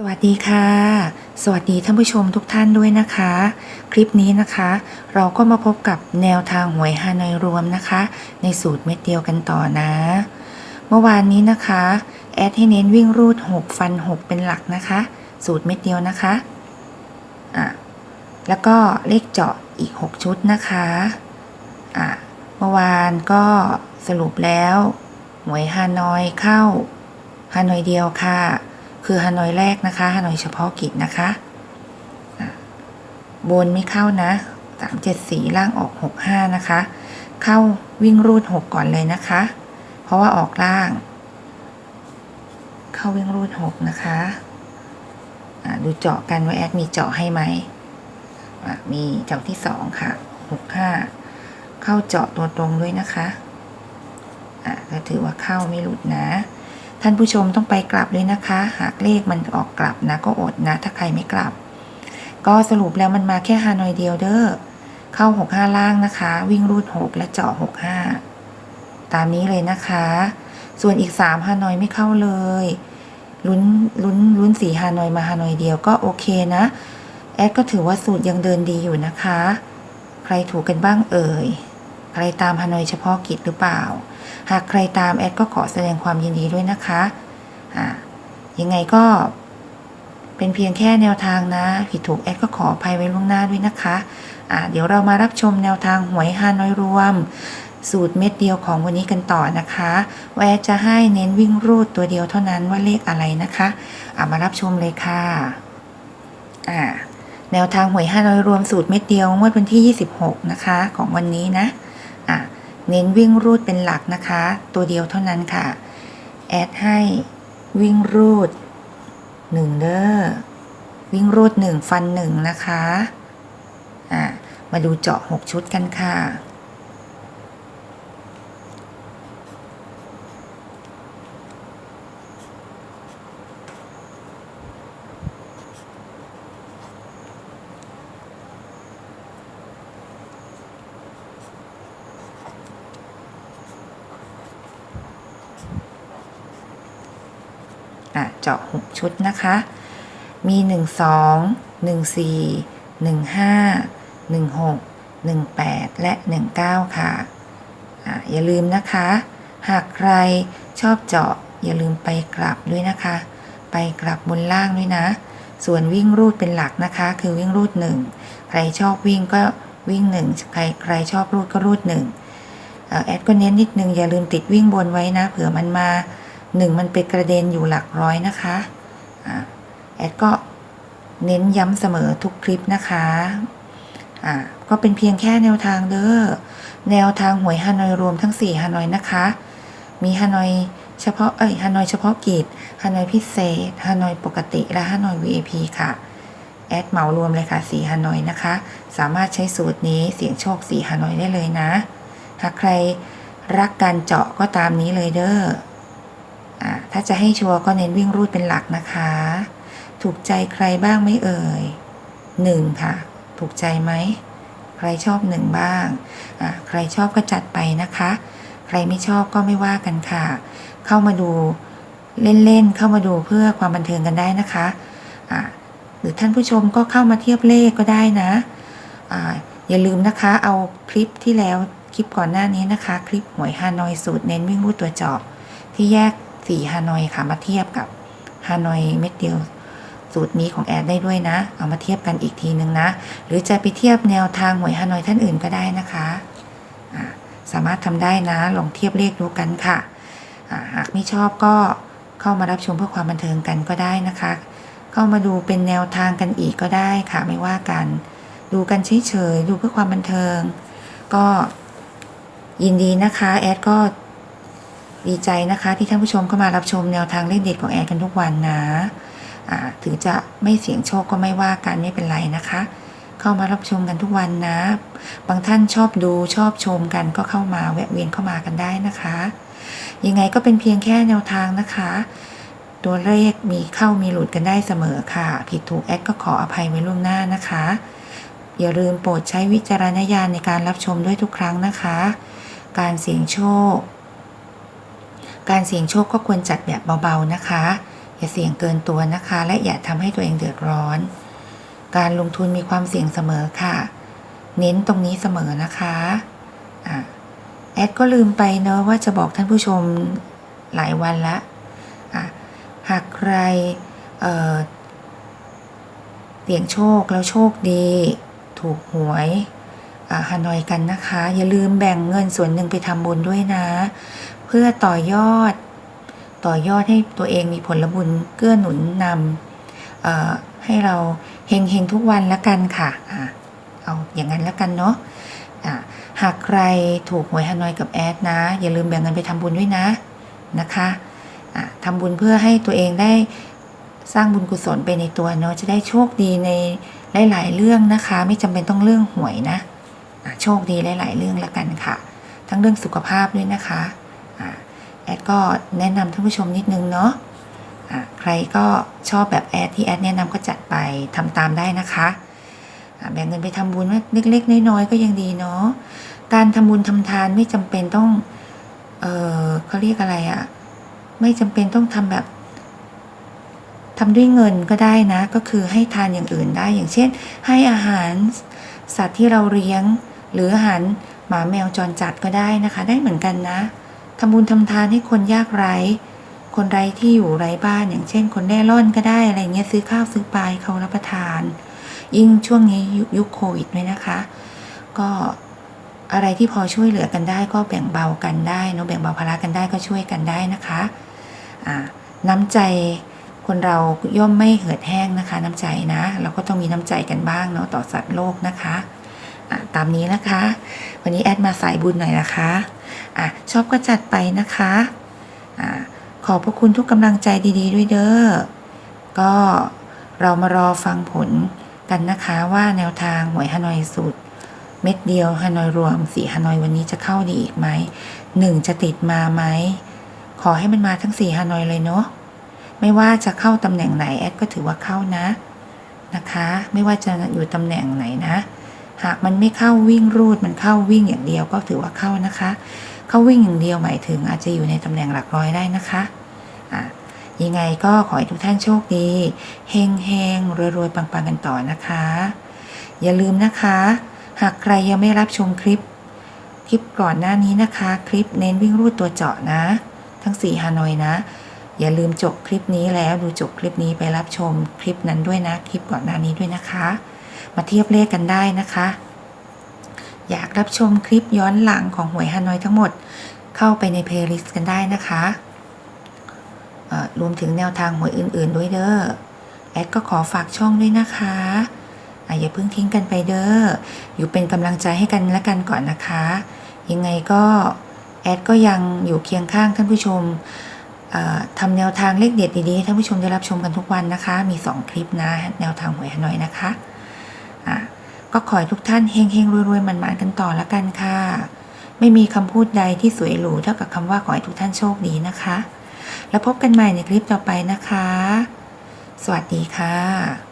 สวัสดีค่ะ สวัสดีท่านผู้ชมทุกท่านด้วยนะคะ คลิปนี้นะคะ เราก็มาพบกับแนวทางหวยฮานอยรวมนะคะ ในสูตรเม็ดเดียวกันต่อนะ เมื่อวานนี้นะคะ แอดให้เน้นวิ่งรูด 6 ฟัน 6 เป็นหลักนะคะ สูตรเม็ดเดียวนะคะอะแล้วก็เลขเจาะอีก 6 ชุดนะคะอะเมื่อวานก็สรุปแล้ว หวยฮานอยเข้าฮานอยเดียวค่ะ คือฮานอยแรกนะคะฮานอยเฉพาะกิจนะคะ บนไม่เข้านะสามเจ็ดสี่ล่างออกหกห้านะคะ เข้าวิ่งรูดหกก่อนเลยนะคะ เพราะว่าออกล่าง เข้าวิ่งรูดหกนะคะดูเจาะกันว่าแอดมีเจาะให้ไหม มีเจาะที่สองค่ะหกห้าเข้าเจาะตัวตรงด้วยนะคะ อะก็ถือว่าเข้าไม่หลุดนะ ท่านผู้ชมต้องไปกลับด้วยนะคะ หากเลขมันออกกลับนะก็อดนะ ถ้าใครไม่กลับ ก็สรุปแล้วมันมาแค่ฮานอยเดียวเด้อเข้า 65 ล่างนะคะ วิ่งรูด 6 และเจาะ 65 ตามนี้เลยนะคะ ส่วนอีก 3 ฮานอยไม่เข้าเลยลุ้นลุ้นลุ้นสีฮานอยมาฮานอยเดียวก็โอเคนะ แอดก็ถือว่าสูตรยังเดินดีอยู่นะคะ ใครถูกกันบ้างเอ่ย ใครตามฮานอยเฉพาะกิจหรือเปล่า หากใครตามแอดก็ขอแสดงความยินดีด้วยนะคะอ่ายังไงก็เป็นเพียงแค่แนวทางนะ ผิดถูกแอดก็ขออภัยไว้ล่วงหน้าด้วยนะคะอ่าเดี๋ยวเรามารับชมแนวทางหวยฮานอยรวม สูตรเม็ดเดียวของวันนี้กันต่อนะคะว่าแอดจะให้เน้นวิ่งรูดตัวเดียวเท่านั้นว่าเลขอะไรนะคะอ่ามารับชมเลยค่ะอ่าแนวทางหวยฮานอยรวมสูตรเม็ดเดียวงวดวันที่ 26 นะคะ ของวันนี้นะ เน้นวิ่งรูดเป็นหลักนะคะ ตัวเดียวเท่านั้นค่ะ แอดให้วิ่งรูดหนึ่งเด้อวิ่งรูดหนึ่งฟันหนึ่งนะคะ อ่า มาดูเจาะหกชุดกันค่ะ จาะ 6 ชุดนะคะ มี 1 2 1 4 1 5 1 6 1 8 และ 19 ค่ะอะอย่าลืมนะคะ หากใครชอบเจาะอย่าลืมไปกลับด้วยนะคะ ไปกลับบนล่างด้วยนะ ส่วนวิ่งรูดเป็นหลักนะคะ คือวิ่งรูด 1 ใครชอบวิ่งก็วิ่ง 1 ใครใครชอบรูดก็รูด1เอ่อแอดก็เน้นนิดนึงอย่าลืมติดวิ่งบนไว้นะ เผื่อมันมา หนึ่งมันไปกระเด็นอยู่หลักร้อยนะคะอะแอดก็เน้นย้ำเสมอทุกคลิปนะคะะก็เป็นเพียงแค่แนวทางเด้อแนวทางหวยฮานอยรวมทั้ง 4ฮานอยนะคะ มีฮานอยเฉพาะเอ้ยฮานอยเฉพาะกิจฮานอยพิเศษฮานอยปกติและฮานอย VIP ค่ะแอดเหมารวมเลยค่ะ4ฮานอยนะคะ สามารถใช้สูตรนี้เสี่ยงโชค4ฮานอยได้เลยนะ หากใครรักการเจาะก็ตามนี้เลยเด้อ ถ้าจะให้ชัวร์ก็เน้นวิ่งรูดเป็นหลักนะคะ ถูกใจใครบ้างไม่เอ่ยหนึ่งค่ะ ถูกใจไหม ใครชอบหนึ่งบ้างอ่าใครชอบก็จัดไปนะคะ ใครไม่ชอบก็ไม่ว่ากันค่ะ เข้ามาดูเล่นๆ เข้ามาดูเพื่อความบันเทิงกันได้นะคะอ่าหรือท่านผู้ชมก็เข้ามาเทียบเลขก็ได้นะอ่าอย่าลืมนะคะ เอาคลิปที่แล้วคลิปก่อนหน้านี้นะคะ คลิปหวยฮานอยสูตรเน้นวิ่งรูดตัวเจาะที่แยก สีฮานอยค่ะมาเทียบกับฮานอยเม็ดเดียวสูตรนี้ของแอดได้ด้วยนะ เอามาเทียบกันอีกทีนึงนะ หรือจะไปเทียบแนวทางหวยฮานอยท่านอื่นก็ได้นะคะสามารถทำได้นะลองเทียบเลขดูกันค่ะหากไม่ชอบก็เข้ามารับชมเพื่อความบันเทิงกันก็ได้นะคะ เข้ามาดูเป็นแนวทางกันอีกก็ได้ค่ะไม่ว่ากัน ดูกันเฉยๆดูเพื่อความบันเทิง ก็ยินดีนะคะแอดก็ ดีใจนะคะที่ท่านผู้ชมเข้ามารับชมแนวทางเลขเด็ดของแอดกันทุกวันนะอ่าถึงจะไม่เสี่ยงโชคก็ไม่ว่ากันไม่เป็นไรนะคะ เข้ามารับชมกันทุกวันนะ บางท่านชอบดูชอบชมกันก็เข้ามาแวะเวียนเข้ามากันได้นะคะ ยังไงก็เป็นเพียงแค่แนวทางนะคะ ตัวเลขมีเข้ามีหลุดกันได้เสมอค่ะ ผิดถูกแอดก็ขออภัยไว้ล่วงหน้านะคะ อย่าลืมโปรดใช้วิจารณญาณในการรับชมด้วยทุกครั้งนะคะ การเสี่ยงโชค การเสี่ยงโชคก็ควรจัดแบบเบาๆนะคะ อย่าเสี่ยงเกินตัวนะคะ และอย่าทำให้ตัวเองเดือดร้อน การลงทุนมีความเสี่ยงเสมอค่ะ เน้นตรงนี้เสมอนะคะอะแอดก็ลืมไปเนอะว่าจะบอกท่านผู้ชมหลายวันละหากใครเเสี่ยงโชคแล้วโชคดี ถูกหวยฮานอยกันนะคะ อย่าลืมแบ่งเงินส่วนหนึ่งไปทำบุญด้วยนะ เพื่อต่อยอด ต่อยอดให้ตัวเองมีผลบุญเกื้อหนุนนำให้เราเฮงเฮงทุกวันละกันค่ะอะเอาอย่างนั้นละกันเนาะะหากใครถูกหวยฮานอยกับแอดนะ อย่าลืมแบ่งเงินไปทำบุญด้วยนะนะคะะทำบุญเพื่อให้ตัวเองได้สร้างบุญกุศลไปในตัวเนาะจะได้โชคดีในหลาย ๆ เรื่องนะคะ ไม่จำเป็นต้องเรื่องหวยนะะโชคดีหลาย ๆ เรื่องละกันค่ะ ทั้งเรื่องสุขภาพด้วยนะคะ แอดก็แนะนำท่านผู้ชมนิดนึงเนาะะใครก็ชอบแบบแอดที่แอดแนะนำก็จัดไปทำตามได้นะคะะแบ่งเงินไปทำบุญว่เล็กๆน้อยๆก็ยังดีเนาะการทำบุญทำทานไม่จำเป็นต้อง เออเขาเรียกอะไรอะไม่จำเป็นต้องทำแบบทำด้วยเงินก็ได้นะ ก็คือให้ทานอย่างอื่นได้ อย่างเช่น ให้อาหารสัตว์ที่เราเลี้ยง หรืออาหารหมาแมวจรจัดก็ได้นะคะ ได้เหมือนกันนะ ทำบุญทำทานให้คนยากไร้ คนไร้ที่อยู่ไร้บ้านอย่างเช่น คนแน่ร่อนก็ได้อะไรเงี้ยซื้อข้าวซื้อปลาเขารับประทาน ยิ่งช่วงนี้ยุคโควิดด้วยนะคะ ก็อะไรที่พอช่วยเหลือกันได้ก็แบ่งเบากันได้เนอะแบ่งเบาภาระกันได้ก็ช่วยกันได้นะคะอ่าน้ำใจคนเราย่อมไม่เหือดแห้งนะคะ น้ำใจนะ เราก็ต้องมีน้ำใจกันบ้างเนาะต่อสัตว์โลกนะคะะตามนี้นะคะ วันนี้แอดมาสายบุญหน่อยนะคะ อะชอบก็จัดไปนะคะอะขอบพระคุณทุกกำลังใจดี ๆ ด้วยเด้อก็เรามารอฟังผลกันนะคะว่าแนวทางหวยฮานอยสูตรเม็ดเดียวฮานอยรวมสีฮานอยวันนี้จะเข้าดีอีกไหมหนึ่งจะติดมาไหมขอให้มันมาทั้งสี่ฮานอยเลยเนาะไม่ว่าจะเข้าตำแหน่งไหนแอดก็ถือว่าเข้านะนะคะ ไม่ว่าจะอยู่ตำแหน่งไหนนะ หากมันไม่เข้าวิ่งรูดมันเข้าวิ่งอย่างเดียวก็ถือว่าเข้านะคะ เข้าวิ่งอย่างเดียวหมายถึงอาจจะอยู่ในตำแหน่งหลักร้อยได้นะคะอะยังไงก็ขอให้ทุกท่านโชคดีเฮงเฮงรวยรวยๆปังๆกันต่อนะคะ อย่าลืมนะคะ หากใครยังไม่รับชมคลิป คลิปก่อนหน้านี้นะคะ คลิปเน้นวิ่งรูดตัวเจาะนะ ทั้ง4ฮานอยนะอย่าลืมจบคลิปนี้แล้วดูจบคลิปนี้ไปรับชมคลิปนั้นด้วยนะ คลิปก่อนหน้านี้ด้วยนะคะ มาเทียบเลขกันได้นะคะ อยากรับชมคลิปย้อนหลังของหวยฮานอยทั้งหมด เข้าไปในเพลย์ลิสต์กันได้นะคะรวมถึงแนวทางหวยอื่น ๆ ด้วยเด้อแอดก็ขอฝากช่องด้วยนะคะอย่าเพิ่งทิ้งกันไปเด้อ อยู่เป็นกำลังใจให้กันและกันก่อนนะคะ ยังไงก็แอดก็ยังอยู่เคียงข้างท่านผู้ชมทำแนวทางเลขเด็ดดีๆให้ท่านผู้ชมได้รับชมกันทุกวันนะคะ มี 2 คลิปนะ แนวทางหวยฮานอยนะคะ อะก็ขอให้ทุกท่านเฮงๆรวยๆมันๆกันต่อละกันค่ะ ไม่มีคำพูดใดที่สวยหรูเท่ากับคำว่าขอให้ทุกท่านโชคดีนะคะ แล้วพบกันใหม่ในคลิปต่อไปนะคะ สวัสดีค่ะ